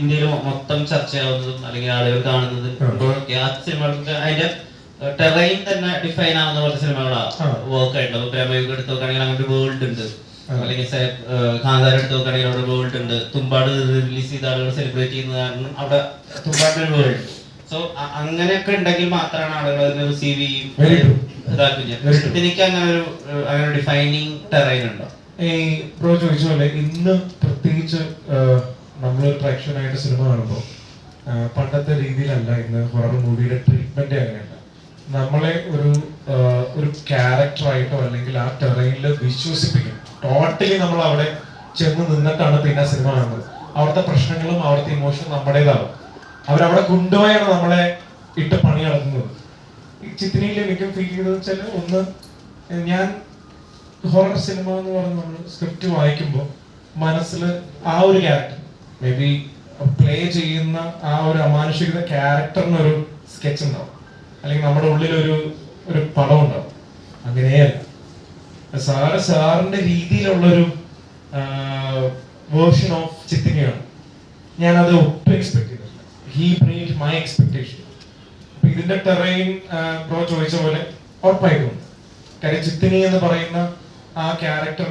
ഇന്ത്യയിൽ മൊത്തം ചർച്ചയാവുന്നതും അല്ലെങ്കിൽ ആളുകൾ കാണുന്നതും ആ. സിനിമകൾക്ക് അതിന്റെ ടെറൈൻ തന്നെ ഡിഫൈൻ ആവുന്ന പോലത്തെ സിനിമകളാണ്. വർക്ക് ആയിട്ടുള്ളത് പ്രേമയുഗം എടുത്ത് നോക്കുകയാണെങ്കിൽ അങ്ങനെ ഒരു വേൾഡ് ഉണ്ട് അല്ലെങ്കിൽ കാന്താരം എടുത്ത് നോക്കുകയാണെങ്കിൽ അവിടെ വേൾഡ് ഉണ്ട് തുമ്പാട് റിലീസ് ചെയ്ത ആളുകൾ സെലിബ്രേറ്റ് ചെയ്യുന്ന കാരണം അവിടെ തുമ്പാട്ട് ഒരു വേൾഡ് സോ അങ്ങനെയൊക്കെ ഉണ്ടെങ്കിൽ മാത്രമാണ് ആളുകൾ അതിനെ റിസീവ് ചെയ്യും. ഇതാക്കുന്നത്. എനിക്ക് അങ്ങനെ ഒരു അങ്ങനെ ഡിഫൈനിങ് ടെറൈൻ ഉണ്ടോ ഈ ബ്രോ ചോദിച്ച പോലെ ഇന്ന് പ്രത്യേകിച്ച് നമ്മളൊരു പ്രേക്ഷകനായിട്ട് സിനിമ കാണുമ്പോൾ പണ്ടത്തെ രീതിയിലല്ല ഇന്ന് ഹൊറർ മൂവിയുടെ ട്രീറ്റ്മെന്റ് അങ്ങനെയല്ല. നമ്മളെ ഒരു ഒരു ക്യാരക്ടറായിട്ടോ അല്ലെങ്കിൽ ആ ടെറൈനിൽ വിശ്വസിപ്പിക്കും. ടോട്ടലി നമ്മൾ അവിടെ ചെന്ന് നിന്നിട്ടാണ് പിന്നെ സിനിമ കാണുന്നത്. അവിടുത്തെ പ്രശ്നങ്ങളും അവിടുത്തെ ഇമോഷനും നമ്മുടേതാവും. അവരവിടെ കൊണ്ടുപോയാണ് നമ്മളെ ഇട്ട് പണി നടത്തുന്നത്. ഈ ചിത്രയിൽ എനിക്ക് ഫീൽ ചെയ്തത് വെച്ചാൽ ഒന്ന് ഞാൻ ഹൊറർ സിനിമ എന്ന് പറഞ്ഞ നമ്മൾ സ്ക്രിപ്റ്റ് വായിക്കുമ്പോൾ മനസ്സിൽ ആ ഒരു ക്യാരക്ടർ മേ ബി പ്ലേ ചെയ്യുന്ന ആ ഒരു അമാനുഷികത ക്യാരക്ടറിനൊരു സ്കെച്ച് ഉണ്ടാവും. അല്ലെങ്കിൽ നമ്മുടെ ഉള്ളിൽ ഒരു പടം ഉണ്ടാവും. അങ്ങനെയല്ല. സാറ് സാറിന്റെ രീതിയിലുള്ളൊരു വേർഷൻ ഓഫ് ചിത്തിനെയാണ് ഞാനത് ഒട്ടും എക്സ്പെക്ട് ചെയ്തിട്ടില്ല. ഹീ ബ്രേക്ക് മൈ എക്സ്പെക്ടേഷൻ അപ്പൊ ഇതിന്റെ ടെറൈൻ ബ്രോ ചോദിച്ച പോലെ ഉറപ്പായിട്ടും കാര്യം ചിത്തിനി എന്ന് പറയുന്ന ആ ക്യാരക്ടർ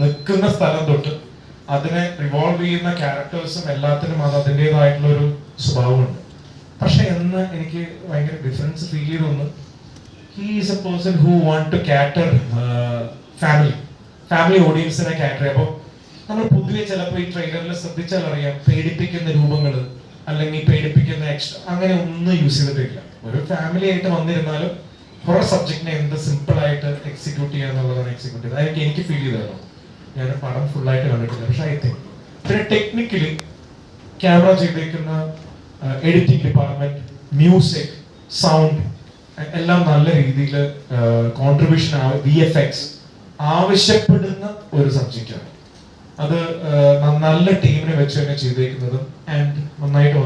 നിൽക്കുന്ന സ്ഥലം തൊട്ട് അതിനെ റിവോൾവ് ചെയ്യുന്ന ക്യാരക്ടേഴ്സും എല്ലാത്തിനും അത് അതിന്റെതായിട്ടുള്ള ഒരു സ്വഭാവമുണ്ട്. പക്ഷെ എന്ന് എനിക്ക് ഭയങ്കര ഡിഫറൻസ് ഫീൽ ചെയ്തൊന്ന് he is a person who want to cater family family ഓഡിയൻസിനെ cater അപ്പോൾ നമ്മൾ പൊതുവെ ചിലപ്പോൾ ഈ ട്രെയിലറിൽ ശ്രദ്ധിച്ചാൽ അറിയാം പേടിപ്പിക്കുന്ന രൂപങ്ങൾ അല്ലെങ്കിൽ പേടിപ്പിക്കുന്ന എക്സ്ട്രാ അങ്ങനെ ഒന്നും യൂസ് ചെയ്തിട്ടില്ല. ഒരു ഫാമിലി ആയിട്ട് വന്നിരുന്നാലും ഹൊറർ സബ്ജക്റ്റിനെ എന്ത് സിമ്പിൾ ആയിട്ട് എക്സിക്യൂട്ട് ചെയ്യുക എന്നുള്ളതാണ് എക്സിക്യൂട്ട് ചെയ്തത്. അതൊക്കെ എനിക്ക് ഫീൽ ചെയ്തതാണ്. ഞാൻ പടം ഫുൾ ആയിട്ട് കണ്ടിട്ടില്ല. പക്ഷെ ഐ തിങ്ക് പിന്നെ ടെക്നിക്കലി ക്യാമറ ചെയ്തേക്കുന്ന എഡിറ്റിംഗ് ഡിപ്പാർട്ട്മെന്റ് മ്യൂസിക് സൗണ്ട് എല്ലാം നല്ല രീതിയിൽ കോൺട്രിബ്യൂഷൻ വി എഫ് എക്സ് ആവശ്യപ്പെടുന്ന ഒരു സബ്ജക്റ്റാണ് അത് നല്ല ടീമിനെ വെച്ച് തന്നെ ചെയ്തേക്കുന്നതും ആൻഡ് നന്നായിട്ട്